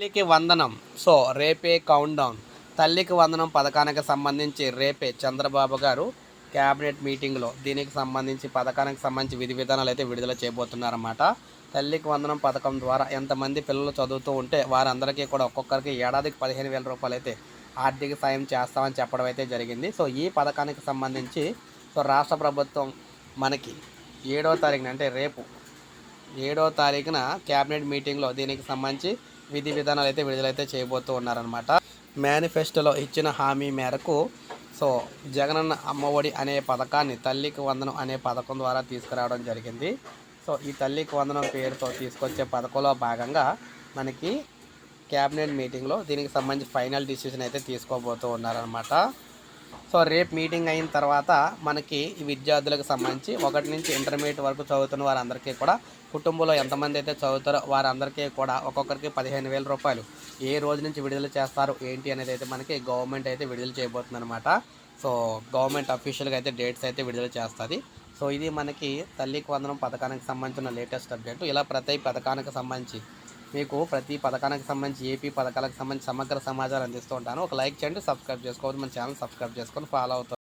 తల్లికి వందనం. సో రేపే కౌంట్ డౌన్ తల్లికి వందనం పథకానికి సంబంధించి రేపే చంద్రబాబు గారు క్యాబినెట్ మీటింగ్లో దీనికి సంబంధించి పథకానికి సంబంధించి విధి విధానాలు అయితే విడుదల చేయబోతున్నారన్నమాట. తల్లికి వందనం పథకం ద్వారా ఎంతమంది పిల్లలు చదువుతూ ఉంటే వారందరికీ కూడా ఒక్కొక్కరికి ఏడాదికి పదిహేను వేల రూపాయలు అయితే ఆర్థిక సాయం చేస్తామని చెప్పడం అయితే జరిగింది. సో ఈ పథకానికి సంబంధించి సో రాష్ట్ర ప్రభుత్వం మనకి ఏడో తారీఖున అంటే రేపు ఏడో తారీఖున క్యాబినెట్ మీటింగ్లో దీనికి సంబంధించి విధి విధానాలు అయితే విడుదలైతే చేయబోతూ ఉన్నారనమాట మేనిఫెస్టోలో ఇచ్చిన హామీ మేరకు సో జగనన్న అమ్మఒడి అనే పథకాన్ని తల్లికి వందనం అనే పథకం ద్వారా తీసుకురావడం జరిగింది. సో ఈ తల్లికి వందనం పేరుతో తీసుకొచ్చే పథకంలో భాగంగా మనకి క్యాబినెట్ మీటింగ్లో దీనికి సంబంధించి ఫైనల్ డిసిషన్ అయితే తీసుకోబోతూ ఉన్నారనమాట సో రేపు మీటింగ్ అయిన తర్వాత మనకి ఈ విద్యార్థులకు సంబంధించి ఒకటి నుంచి ఇంటర్మీడియట్ వరకు చదువుతున్న వారందరికీ కూడా కుటుంబంలో ఎంతమంది అయితే చదువుతారో వారందరికీ కూడా ఒక్కొక్కరికి పదిహేను వేల రూపాయలు. ఏ రోజు నుంచి విడుదల చేస్తారు ఏంటి అనేది అయితే మనకి గవర్నమెంట్ అయితే విడుదల చేయబోతుందన్నమాట. సో గవర్నమెంట్ అఫీషియల్గా అయితే డేట్స్ అయితే విడుదల చేస్తుంది. సో ఇది మనకి తల్లికి వందనం పథకానికి సంబంధించిన లేటెస్ట్ అప్డేట్. ఇలా ప్రతి పథకానికి సంబంధించి మీకు ప్రతి పథకానికి సంబంధించి ఏపీ పథకాలకు సంబంధించి సమగ్ర సమాచారం అందిస్తూ ఉంటాను. ఒక లైక్ చేయండి సబ్స్క్రైబ్ చేసుకోవద్దు. మన ఛానల్ సబ్స్క్రైబ్ చేసుకొని ఫాలో అవుతుంది